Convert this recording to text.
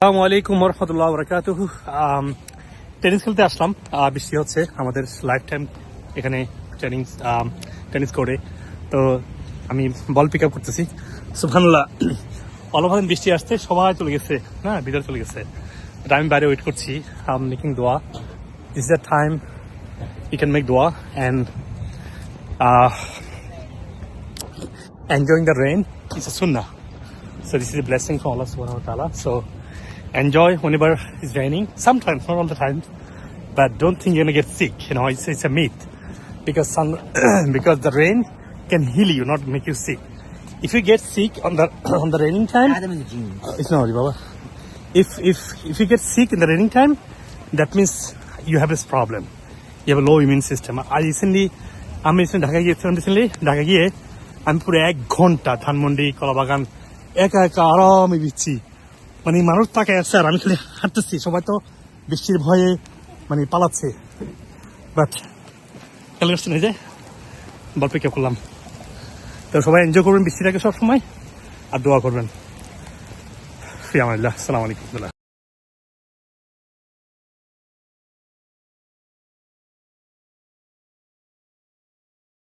আসসালামু আলাইকুম রহমতুল্লাহ বরকাত টেনিস খেলতে আসলাম। বৃষ্টি হচ্ছে, আমাদের লাইফ টাইম এখানে ট্রেনিং টেনিস করে তো আমি বল পিক আপ করতেছি। সুফানুল্লাহ অলভাদিন বৃষ্টি আসতে সবাই চলে গেছে হ্যাঁ ভিতরে চলে গেছে। আমি বাইরে ওয়েট করছি আম মেকিং দোয়া this is the time you can make দোয়া and rain is a sunnah. So this is a blessing from Allah subhanahu wa ta'ala. Enjoy whenever it's raining. Sometimes, not all the time. But don't think you're gonna get sick. You know, it's, it's a myth. Because sun, because the rain can heal you, not make you sick. If you get sick on the on the raining time, Adam is a genius. uh, it's not Baba. If if if you get sick in the raining time, that means you have this problem. You have a low immune system. I recently, আমি recent Dhaka গিয়েছিলাম recently Dhaka গিয়ে আমি পুরো এক ঘণ্টা ধানমন্ডি কলাবাগান একা একা আরামে বিচ্ছি মানে মানুষ তাকে আছে আর আমি খালি হাঁটতেছি। সবাই তো বৃষ্টির ভয়ে মানে পালাচ্ছে। বাট খেয়াল করছেন এই যে? বল পিক করলাম। তো সবাই এনজয় করবেন বৃষ্টিটাকে সব সময় আর দোয়া করবেন। ফি আমাল্লাহ আসসালামু আলাইকুম।